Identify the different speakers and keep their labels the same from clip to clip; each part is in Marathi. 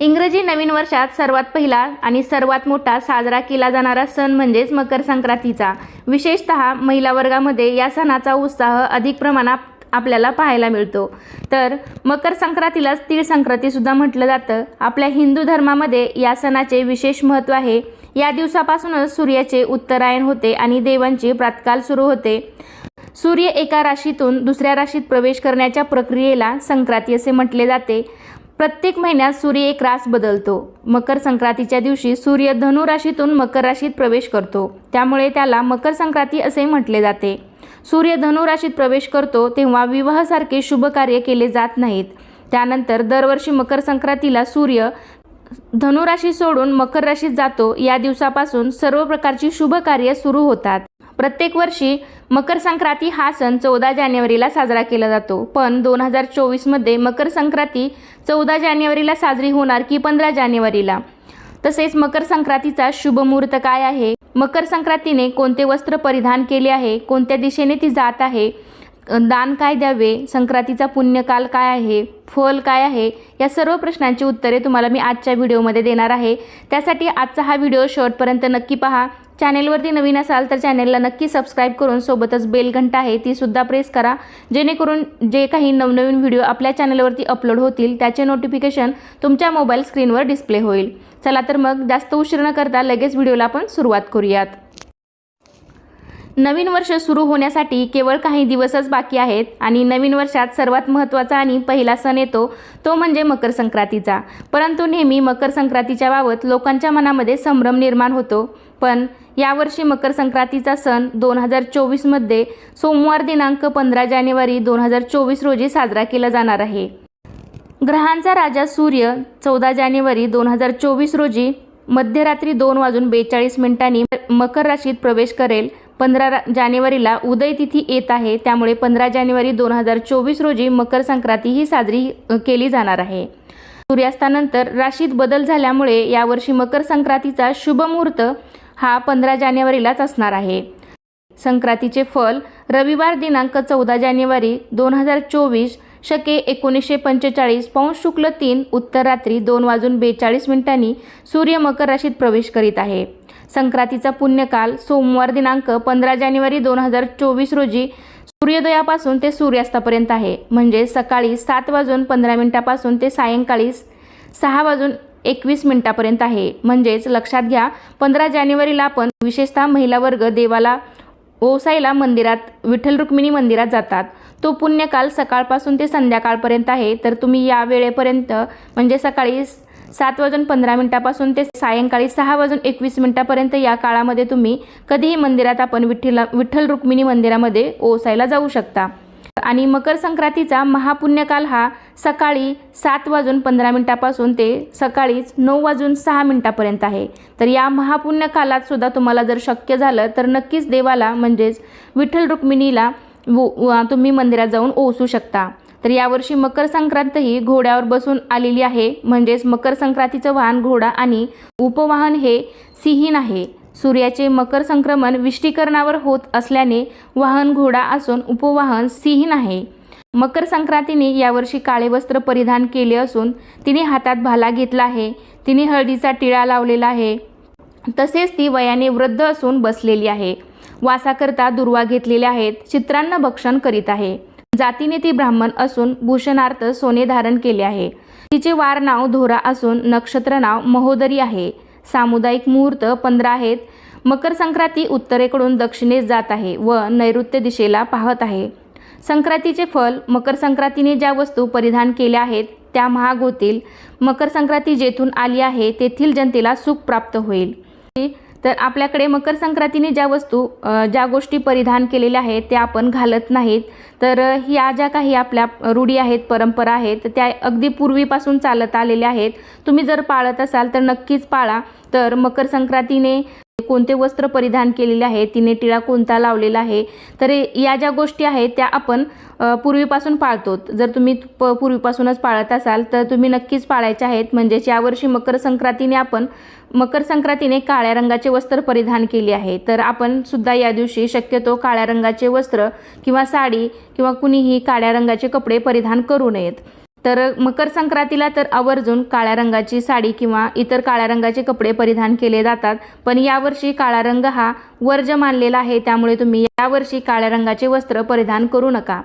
Speaker 1: इंग्रजी नवीन वर्षात सर्वात पहिला आणि सर्वात मोठा साजरा केला जाणारा सण म्हणजेच मकर संक्रांतीचा. विशेषत महिला वर्गामध्ये या सणाचा उत्साह अधिक प्रमाणात आपल्याला पाहायला मिळतो. तर मकर संक्रांतीलाच तीळ संक्रांतीसुद्धा म्हटलं जातं. आपल्या हिंदू धर्मामध्ये या सणाचे विशेष महत्त्व आहे. या दिवसापासूनच सूर्याचे उत्तरायण होते आणि देवांची प्रातकाल सुरू होते. सूर्य एका राशीतून दुसऱ्या राशीत प्रवेश करण्याच्या प्रक्रियेला संक्रांती असे म्हटले जाते. प्रत्येक महिन्यात सूर्य एक रास बदलतो. मकर संक्रांतीच्या दिवशी सूर्य धनु राशीतून मकर राशीत प्रवेश करतो. त्यामुळे त्याला मकर संक्रांती असे म्हटले जाते. सूर्य धनु राशीत प्रवेश करतो तेव्हा विवाहासारखे शुभ कार्य केले जात नाहीत. त्यानंतर दरवर्षी मकर संक्रांतीला सूर्य धनुराशी सोडून मकर राशीत जातो. या दिवसापासून सर्व प्रकारची शुभ कार्य सुरू होतात. प्रत्येक वर्षी मकर संक्रांती हा सण चौदा जानेवारीला साजरा केला जातो. पण दोन हजार चोवीसमध्ये मकर संक्रांती चौदा जानेवारीला साजरी होणार की पंधरा जानेवारीला. तसेच मकर संक्रांतीचा शुभ मुहूर्त काय आहे? मकर संक्रांतीने कोणते वस्त्र परिधान केले आहे? कोणत्या दिशेने ती जात आहे? दान काय द्यावे? संक्रांतीचा पुण्यकाल काय आहे? फल काय आहे? या सर्व प्रश्नांची उत्तरे तुम्हाला मी आजच्या व्हिडिओमध्ये देणार आहे. त्यासाठी आजचा हा व्हिडिओ शेवटपर्यंत नक्की पहा. चॅनेलवरती नवीन असाल तर चॅनेलला नक्की सबस्क्राईब करून सोबतच बेल घंटा आहे तीसुद्धा प्रेस करा. जेणेकरून जे काही नवनवीन व्हिडिओ आपल्या चॅनेलवरती अपलोड होतील त्याचे नोटिफिकेशन तुमच्या मोबाईल स्क्रीनवर डिस्प्ले होईल. चला तर मग जास्त उशीर न करता लगेच व्हिडिओला आपण सुरुवात करूयात. नवीन वर्ष सुरू होण्यासाठी केवळ काही दिवसच बाकी आहेत आणि नवीन वर्षात सर्वात महत्त्वाचा आणि पहिला सण येतो तो म्हणजे मकर संक्रांतीचा. परंतु नेहमी मकर संक्रांतीच्या बाबत लोकांच्या मनामध्ये संभ्रम निर्माण होतो. पण यावर्षी मकर संक्रांतीचा सण दोन हजार चोवीसमध्ये सोमवार दिनांक पंधरा जानेवारी दोन हजार चोवीस रोजी साजरा केला जाणार आहे. ग्रहांचा राजा सूर्य चौदा जानेवारी दोन हजार चोवीस रोजी मध्यरात्री दोन वाजून बेचाळीस मिनिटांनी मकर राशीत प्रवेश करेल. पंधरा रा- जानेवारीला उदय तिथी येत आहे. त्यामुळे पंधरा जानेवारी दोन हजार चोवीस रोजी मकर संक्रांती ही साजरी केली जाणार आहे. सूर्यास्तानंतर राशीत बदल झाल्यामुळे यावर्षी मकर संक्रांतीचा शुभ मुहूर्त हा पंधरा जानेवारीलाच असणार आहे. संक्रांतीचे फल रविवार दिनांक चौदा जानेवारी दोन हजार चोवीस शके एकोणीसशे पंचेचाळीस पौष शुक्ल तीन उत्तर रात्री दोन वाजून बेचाळीस मिनिटांनी सूर्य मकर राशीत प्रवेश करीत आहे. संक्रांतीचा पुण्यकाल सोमवार दिनांक पंधरा जानेवारी दोन हजार चोवीस रोजी सूर्योदयापासून ते सूर्यास्तापर्यंत आहे. म्हणजे सकाळी सात वाजून पंधरा मिनिटापासून ते सायंकाळी सहा वाजून एकवीस मिनिटापर्यंत आहे. म्हणजेच लक्षात घ्या पंधरा जानेवारीला आपण विशेषतः महिला वर्ग देवाला ओसाईला मंदिरात विठ्ठल रुक्मिणी मंदिरात जातात. तो पुण्यकाल सकाळपासून ते संध्याकाळपर्यंत आहे. तर तुम्ही या वेळेपर्यंत म्हणजे सकाळी सात वाजून पंधरा मिनिटापासून ते सायंकाळी सहा वाजून एकवीस मिनिटापर्यंत या काळामध्ये तुम्ही कधीही मंदिरात आपण विठ्ठला विठ्ठल रुक्मिणी मंदिरामध्ये ओसायला जाऊ शकता. आणि मकर संक्रांतीचा महापुण्यकाल हा सकाळी सात वाजून पंधरा मिनिटापासून ते सकाळीच नऊ वाजून सहा मिनिटापर्यंत आहे. तर या महापुण्य कालात सुद्धा तुम्हाला जर शक्य झालं तर नक्कीच देवाला म्हणजेच विठ्ठल रुक्मिणीला वो- व- तुम्ही मंदिरात जाऊन ओसू शकता. तर यावर्षी मकर संक्रांत ही घोड्यावर बसून आलेली आहे. म्हणजेच मकर संक्रांतीचं वाहन घोडा आणि उपवाहन हे सिंहीण आहे. सूर्याचे मकर संक्रमण विष्टीकरणावर होत असल्याने वाहन घोडा असून उपवाहन सिंहीण आहे. मकर संक्रांतीने यावर्षी काळे वस्त्र परिधान केले असून तिने हातात भाला घेतला आहे. तिने हळदीचा टिळा लावलेला आहे. तसेच ती वयाने वृद्ध असून बसलेली आहे. वासाकरता दुर्वा घेतलेल्या आहेत. चित्रांना भक्षण करीत आहे. जातीने ती ब्राह्मण असून भूषणार्थ सोने धारण केले आहे. तिचे वार नाव धोरा असून नक्षत्र नाव महोदरी आहे. सामुदायिक मुहूर्त पंधरा आहेत. मकर संक्रांती उत्तरेकडून दक्षिणेस जात आहे व नैऋत्य दिशेला पाहत आहे. संक्रांतीचे फल मकर संक्रांतीने ज्या वस्तू परिधान केल्या आहेत त्या महाग होतील मकर संक्रांती जेथून आली आहे तेथील जनतेला सुख प्राप्त होईल. तर आपल्याकडे मकर संक्रांतीने ज्या वस्तू ज्या गोष्टी परिधान केलेल्या आहेत त्या आपण घालत नाहीत. तर ह्या ज्या काही आपल्या रूढी आहेत परंपरा आहेत त्या अगदी पूर्वीपासून चालत आलेल्या आहेत. तुम्ही जर पाळत असाल तर नक्कीच पाळा. तर मकर संक्रांतीने कोणते वस्त्र परिधान केलेले आहे तिने टिळा कोणता लावलेला आहे तर या ज्या गोष्टी आहेत त्या आपण पूर्वीपासून पाळतो. जर तुम्ही प पूर्वीपासूनच पाळत असाल तर तुम्ही नक्कीच पाळायचे आहेत. म्हणजेच यावर्षी मकर संक्रांतीने आपण मकर संक्रांतीने काळ्या रंगाचे वस्त्र परिधान केले आहे. तर आपण सुद्धा या दिवशी शक्यतो काळ्या रंगाचे वस्त्र किंवा साडी किंवा कुणीही काळ्या रंगाचे कपडे परिधान करू नयेत. तर मकर संक्रांतीला तर आवर्जून काळ्या रंगाची साडी किंवा इतर काळ्या रंगाचे कपडे परिधान केले जातात. पण यावर्षी काळा रंग हा वर्ज मानलेला आहे त्यामुळे तुम्ही यावर्षी काळ्या रंगाचे वस्त्र परिधान करू नका.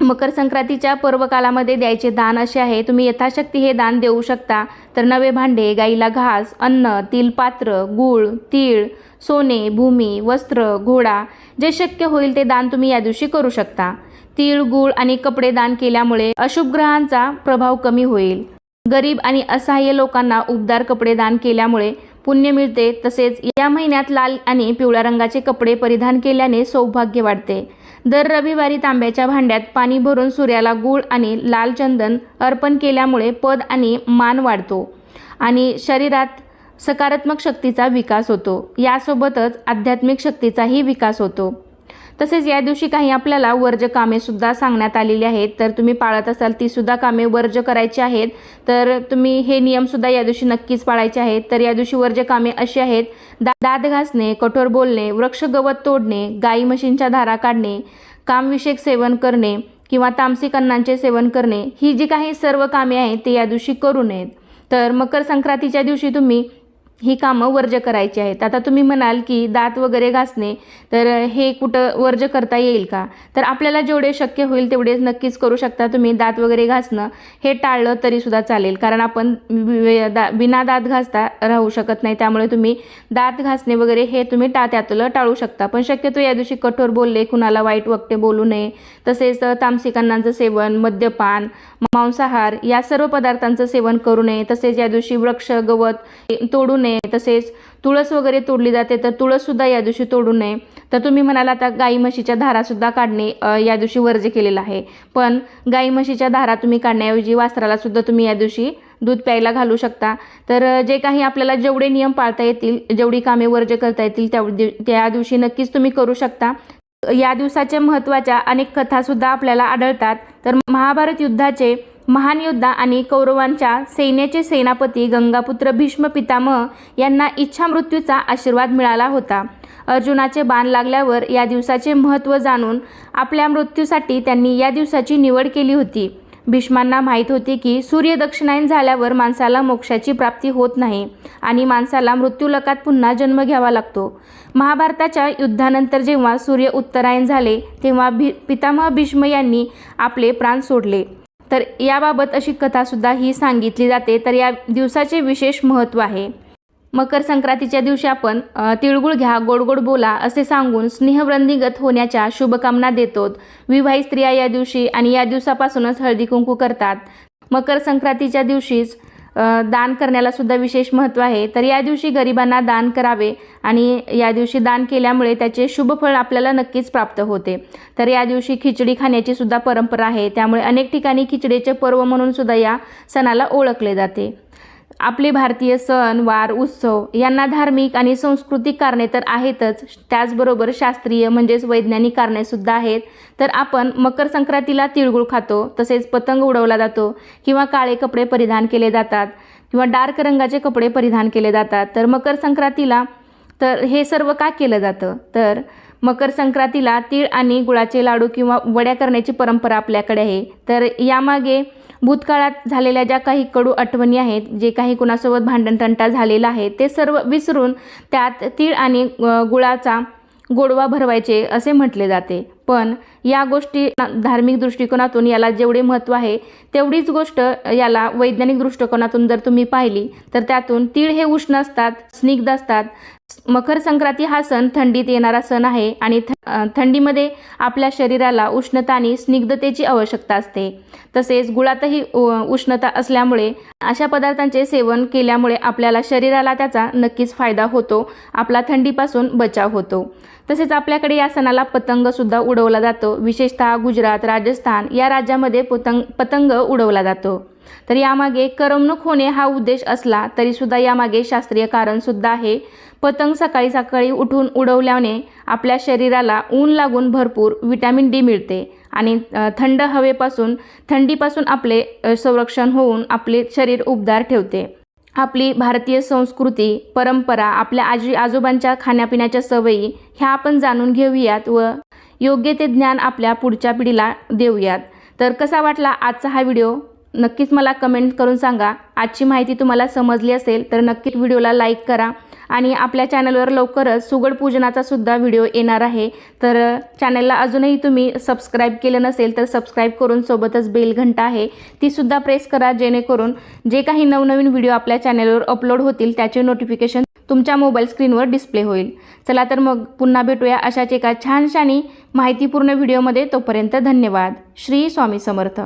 Speaker 1: मकर संक्रांतीच्या पर्वकालामध्ये द्यायचे दान असे आहे तुम्ही यथाशक्ती हे दान देऊ शकता. तर नवे भांडे गाईला घास अन्न तिलपात्र गूळ तीळ सोने भूमी वस्त्र घोडा जे शक्य होईल ते दान तुम्ही या दिवशी करू शकता. तीळ गूळ आणि कपडे दान केल्यामुळे अशुभ ग्रहांचा प्रभाव कमी होईल. गरीब आणि असहाय्य लोकांना उबदार कपडे दान केल्यामुळे पुण्य मिळते. तसेच या महिन्यात लाल आणि पिवळ्या रंगाचे कपडे परिधान केल्याने सौभाग्य वाढते. दर रविवारी तांब्याच्या भांड्यात पाणी भरून सूर्याला गूळ आणि लाल चंदन अर्पण केल्यामुळे पद आणि मान वाढतो आणि शरीरात सकारात्मक शक्तीचा विकास होतो. यासोबतच आध्यात्मिक शक्तीचाही विकास होतो. तसेच या दिवशी काही आपल्याला वर्ज कामेसुद्धा सांगण्यात आलेली आहेत. तर तुम्ही पाळत असाल तीसुद्धा कामे वर्ज करायची आहेत. तर तुम्ही हे नियमसुद्धा या दिवशी नक्कीच पाळायचे आहेत. तर या दिवशी वर्ज कामे अशी आहेत. दा दात घासणे कठोर बोलणे वृक्ष गवत तोडणे गाई म्हशींच्या धारा काढणे कामविषयक सेवन करणे किंवा तामसिक अन्नांचे सेवन करणे ही जी काही सर्व कामे आहेत ते या दिवशी करू नयेत. तर मकर संक्रांतीच्या दिवशी तुम्ही ही कामं वर्ज करायची आहेत. आता तुम्ही म्हणाल की दात वगैरे घासणे तर हे कुठं वर्ज करता येईल का? तर आपल्याला जेवढे शक्य होईल तेवढे नक्कीच करू शकता तुम्ही दात वगैरे घासणं. हे टाळलं तरीसुद्धा चालेल कारण आपण दा बिना दात घासता राहू शकत नाही. त्यामुळे तुम्ही दात घासणे वगैरे हे तुम्ही टा त्यातलं टाळू शकता. पण शक्यतो या दिवशी कठोर बोलले कुणाला वाईट वक्ते बोलू नये तसेच तामसिकांनाचं सेवन मद्यपान मांसाहार या सर्व पदार्थांचं सेवन करू नये. तसेच या दिवशी वृक्ष गवत तोडू नये. तसेच तुळस वगैरे तोडली जाते तर तुळससुद्धा या दिवशी तोडू नये. तर तुम्ही म्हणाल आता गाई म्हशीच्या धारासुद्धा काढणे या दिवशी वर्ज केलेलं आहे. पण गाई म्हशीच्या धारा तुम्ही काढण्याऐवजी वासराला सुद्धा तुम्ही या दिवशी दूध प्यायला घालू शकता. तर जे काही आपल्याला जेवढे नियम पाळता येतील जेवढी कामे वर्ज करता येतील तेवढी त्या दिवशी नक्कीच तुम्ही करू शकता. या दिवसाच्या महत्त्वाच्या अनेक कथासुद्धा आपल्याला आढळतात. तर महाभारत युद्धाचे महान योद्धा आणि कौरवांच्या सैन्याचे सेनापती गंगापुत्र भीष्म पितामह यांना इच्छा मृत्यूचा आशीर्वाद मिळाला होता. अर्जुनाचे बाण लागल्यावर या दिवसाचे महत्त्व जाणून आपल्या मृत्यूसाठी त्यांनी या दिवसाची निवड केली होती. भीष्मांना माहीत होते की सूर्य दक्षिणायन झाल्यावर माणसाला मोक्षाची प्राप्ती होत नाही आणि माणसाला मृत्यूलकात पुन्हा जन्म घ्यावा लागतो. महाभारताच्या युद्धानंतर जेव्हा सूर्य उत्तरायण झाले तेव्हा भी पितामह भीष्म यांनी आपले प्राण सोडले. तर याबाबत अशी कथासुद्धा ही सांगितली जाते. तर या दिवसाचे विशेष महत्त्व आहे. मकर संक्रांतीच्या दिवशी आपण तिळगुळ घ्या गोड गोड बोला असे सांगून स्नेहवृंदिगत होण्याच्या शुभकामना देतो विवाहित स्त्रिया या दिवशी आणि या दिवसापासूनच हळदी कुंकू करतात. मकर संक्रांतीच्या दिवशीच दान करण्याला सुद्धा विशेष महत्त्व आहे. तर या दिवशी गरिबांना दान करावे आणि या दिवशी दान केल्यामुळे त्याचे शुभफळ आपल्याला नक्कीच प्राप्त होते. तर या दिवशी खिचडी खाण्याची सुद्धा परंपरा आहे. त्यामुळे अनेक ठिकाणी खिचडीचे पर्व म्हणून सुद्धा या सणाला ओळखले जाते. आपले भारतीय सण वार उत्सव यांना धार्मिक आणि सांस्कृतिक कारणे तर आहेतच. त्याचबरोबर शास्त्रीय म्हणजेच वैज्ञानिक कारणेसुद्धा आहेत. तर आपण मकर संक्रांतीला तिळगुळ खातो तसेच पतंग उडवला जातो किंवा काळे कपडे परिधान केले जातात किंवा डार्क रंगाचे कपडे परिधान केले जातात. तर मकर संक्रांतीला तर हे सर्व का केलं जातं? तर मकर संक्रांतीला तीळ आणि गुळाचे लाडू किंवा वड्या करण्याची परंपरा आपल्याकडे आहे. तर यामागे भूतकाळात झालेल्या ज्या काही कडू आठवणी आहेत जे काही कुणासोबत भांडणतंटा झालेला आहे ते सर्व विसरून त्यात तीळ आणि गुळाचा गोडवा भरवायचे असे म्हटले जाते. पण या गोष्टी धार्मिक दृष्टिकोनातून याला जेवढे महत्त्व आहे तेवढीच गोष्ट याला वैज्ञानिक दृष्टिकोनातून जर तुम्ही पाहिली तर त्यातून तीळ हे उष्ण असतात स्निग्ध असतात. मकर संक्रांती हा सण थंडीत येणारा सण आहे आणि थंडीमध्ये आपल्या शरीराला उष्णता आणि स्निग्धतेची आवश्यकता असते. तसेच गुळातही उ- उष्णता असल्यामुळे अशा पदार्थांचे सेवन केल्यामुळे आपल्याला शरीराला त्याचा नक्कीच फायदा होतो आपला थंडीपासून बचाव होतो. तसेच आपल्याकडे या सणाला पतंगसुद्धा उड उडवला जातो. विशेषतः गुजरात राजस्थान या राज्यामध्ये पतंग पतंग उडवला जातो. तर यामागे करमणूक होणे हा उद्देश असला तरीसुद्धा यामागे शास्त्रीय कारणसुद्धा आहे. पतंग सकाळी सकाळी उठून उडवल्याने आपल्या शरीराला ऊन लागून भरपूर विटॅमिन डी मिळते आणि थंड हवेपासून थंडीपासून आपले संरक्षण होऊन आपले शरीर उबदार ठेवते. आपली भारतीय संस्कृती परंपरा आपल्या आजी आजोबांच्या खाण्यापिण्याच्या सवयी ह्या आपण जाणून घेऊयात व योग्य ते ज्ञान आपल्या पुढच्या पिढीला देऊयात. तर कसा वाटला आजचा हा व्हिडिओ? नक्कीच मला कमेंट करून सांगा. आजची माहिती तुम्हाला समजली असेल तर नक्कीच व्हिडिओला लाईक करा आणि आपल्या चॅनलवर लवकरच सुगड पूजनाचा सुद्धा व्हिडिओ येणार आहे. तर चॅनलला अजूनही तुम्ही सबस्क्राईब केलं नसेल तर सबस्क्राईब करून सोबतच बेल घंटा आहे तीसुद्धा प्रेस करा जेणेकरून जे काही नवनवीन व्हिडिओ आपल्या चॅनलवर अपलोड होतील त्याचे नोटिफिकेशन तुमच्या मोबाईल स्क्रीनवर डिस्प्ले होईल. चला तर मग पुन्हा भेटूया अशाच एका छानशानी माहितीपूर्ण व्हिडिओमध्ये. तोपर्यंत धन्यवाद. श्री स्वामी समर्थ.